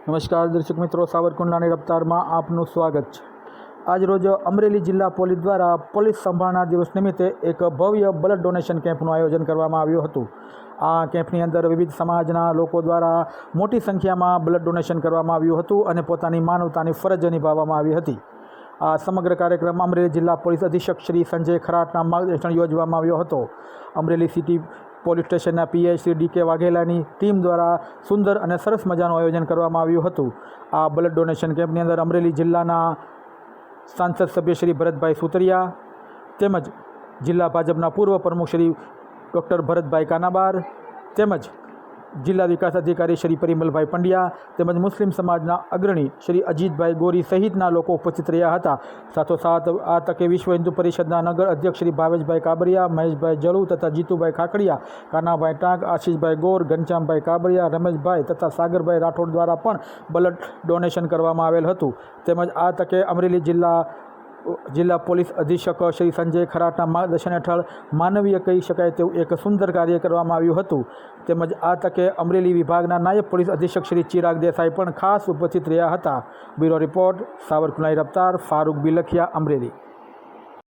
નમસ્કાર દર્શક મિત્રો સાવરકુંડલાની રફતારમાં આપનું સ્વાગત છે. આજરોજ અમરેલી જિલ્લા પોલીસ દ્વારા પોલીસ સંભાળના દિવસ નિમિત્તે એક ભવ્ય બ્લડ ડોનેશન કેમ્પનું આયોજન કરવામાં આવ્યું હતું. આ કેમ્પની અંદર વિવિધ સમાજના લોકો દ્વારા મોટી સંખ્યામાં બ્લડ ડોનેશન કરવામાં આવ્યું હતું અને પોતાની માનવતાની ફરજ નિભાવવામાં આવી હતી. આ સમગ્ર કાર્યક્રમ અમરેલી જિલ્લા પોલીસ અધિક્ષક શ્રી સંજય ખરાટના માર્ગદર્શન યોજવામાં આવ્યો હતો. અમરેલી સિટી પોલીસ સ્ટેશનના પીઆઈ શ્રી ડી કે વાઘેલાની ટીમ દ્વારા સુંદર અને સરસ મજાનું આયોજન કરવામાં આવ્યું હતું. આ બ્લડ ડોનેશન કેમ્પની અંદર અમરેલી જિલ્લાના સાંસદ સભ્ય શ્રી ભરતભાઈ સુતરિયા તેમજ જિલ્લા ભાજપના પૂર્વ પ્રમુખ શ્રી ડૉક્ટર ભરતભાઈ કાનાબાર તેમજ જિલ્લા વિકાસ અધિકારી શ્રી પરિમલભાઈ પંડ્યા તેમજ મુસ્લિમ સમાજના અગ્રણી શ્રી અજીતભાઈ ગોરી સહિતના લોકો ઉપસ્થિત રહ્યા હતા. સાથોસાથ આ તકે વિશ્વ હિન્દુ પરિષદના નગર અધ્યક્ષ શ્રી ભાવેશભાઈ કાબરિયા, મહેશભાઈ જળુ તથા જીતુભાઈ ખાકડિયા કાનાભાઈ ટાંક, આશીષભાઈ ગોર, ઘનશ્યામભાઈ કાબરિયા, રમેશભાઈ તથા સાગરભાઈ રાઠોડ દ્વારા પણ બ્લડ ડોનેશન કરવામાં આવેલ હતું. તેમજ આ તકે અમરેલી જિલ્લા જિલ્લા પોલીસ અધિક્ષક શ્રી સંજય ખરાટના માર્ગદર્શન હેઠળ માનવીય કહી શકાય તેવું એક સુંદર કાર્ય કરવામાં આવ્યું હતું. તેમજ આ તકે અમરેલી વિભાગના નાયબ પોલીસ અધિક્ષક શ્રી ચિરાગ દેસાઈ પણ ખાસ ઉપસ્થિત રહ્યા હતા. બ્યુરો રિપોર્ટ સાવરકુલાઈ રફતાર, ફારૂક બિલખિયા, અમરેલી.